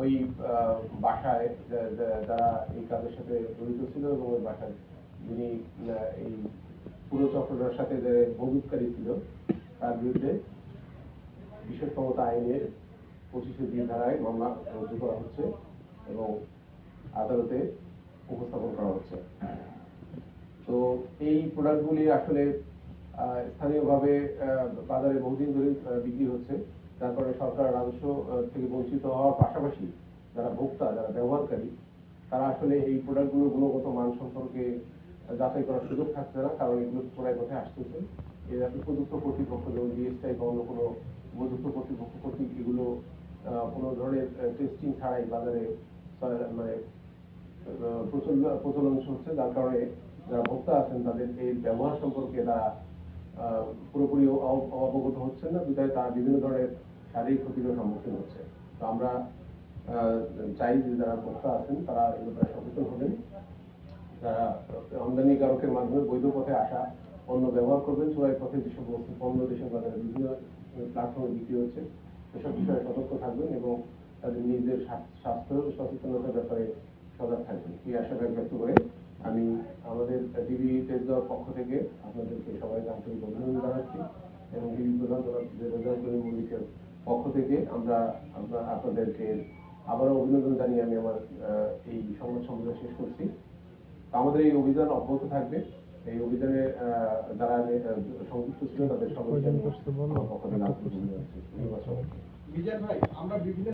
ওই বাসায় যারা এই কাজের সাথে জড়িত ছিল এবং ওই বাসায় যিনি এই পুরো চক্রটার সাথে যে মজুতকারী ছিল, তার বিরুদ্ধে বিশেষ ক্ষমতা আইনের পঁচিশে দুই ধারায় মামলা রুজু করা হচ্ছে এবং আদালতে উপস্থাপন করা হচ্ছে। তো এই প্রোডাক্টগুলি আসলে স্থানীয়ভাবে বাজারে বহুদিন ধরে বিক্রি হচ্ছে। যার কারণে সরকার রাজস্ব থেকে বঞ্চিত হওয়ার পাশাপাশি যারা ভোক্তা, যারা ব্যবহারকারী, তারা আসলে এই প্রোডাক্টগুলোর গুণগত মান সম্পর্কে যাচাই করার সুযোগ থাকছে না, কারণ এগুলো ক্রয় পথে আসতেছে। এর উপযুক্ত কর্তৃপক্ষ যেমন বিএসআই বা অন্য কোনো উপযুক্ত কর্তৃপক্ষ কর্তৃক এগুলো কোনো ধরনের টেস্টিং ছাড়াই বাজারে মানে প্রচলন প্রচলন হচ্ছে যার কারণে যারা ভোক্তা আছেন তাদের এই ব্যবহার সম্পর্কে তারা পুরোপুরি অবগত হচ্ছেন না, বিধায় তারা বিভিন্ন ধরনের শারীরিক ক্ষতির সম্মুখীন হচ্ছে। তো আমরা চাই যে যারা ভোক্তা আছেন, তারা এই ব্যাপারে সচেতন হবেন। যারা আমদানিকারকের মাধ্যমে বৈধ পথে আসা পণ্য ব্যবহার করবেন, চোরাই পথে যে সমস্ত পণ্য দেশের বাজারে বিভিন্ন প্ল্যাটফর্মে বিক্রি হচ্ছে সেসব বিষয়ে সতর্ক থাকবেন এবং তাদের নিজের স্বাস্থ্য সচেতনতার ব্যাপারে সজাগ থাকবেন। এই আশা ব্যক্ত করে ডিবি তেজগাঁওর পক্ষ থেকে আপনাদেরকে সবাইকে আন্তরিক অভিনন্দন জানাচ্ছি এবং ডিবি প্রধান করিম মল্লিকের পক্ষ থেকে আমরা আমরা আপনাদেরকে আবারও অভিনন্দন জানিয়ে আমি আমার এই সংবাদ সম্মেলন শেষ করছি। তো আমাদের এই অভিযান অব্যাহত থাকবে। এই অভিযানে আহ, যারা সংযুক্ত ছিল তাদের আমি পক্ষ থেকে আন্তরিক অভিনন্দন জানাচ্ছি। ধন্যবাদ ভাই আমরা বিভিন্ন